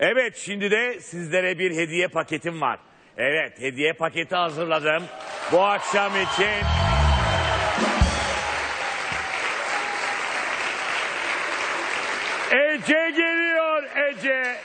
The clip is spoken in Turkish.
Evet şimdi de sizlere bir hediye paketim var. Evet hediye paketi hazırladım. Bu akşam için Ece geliyor Ece.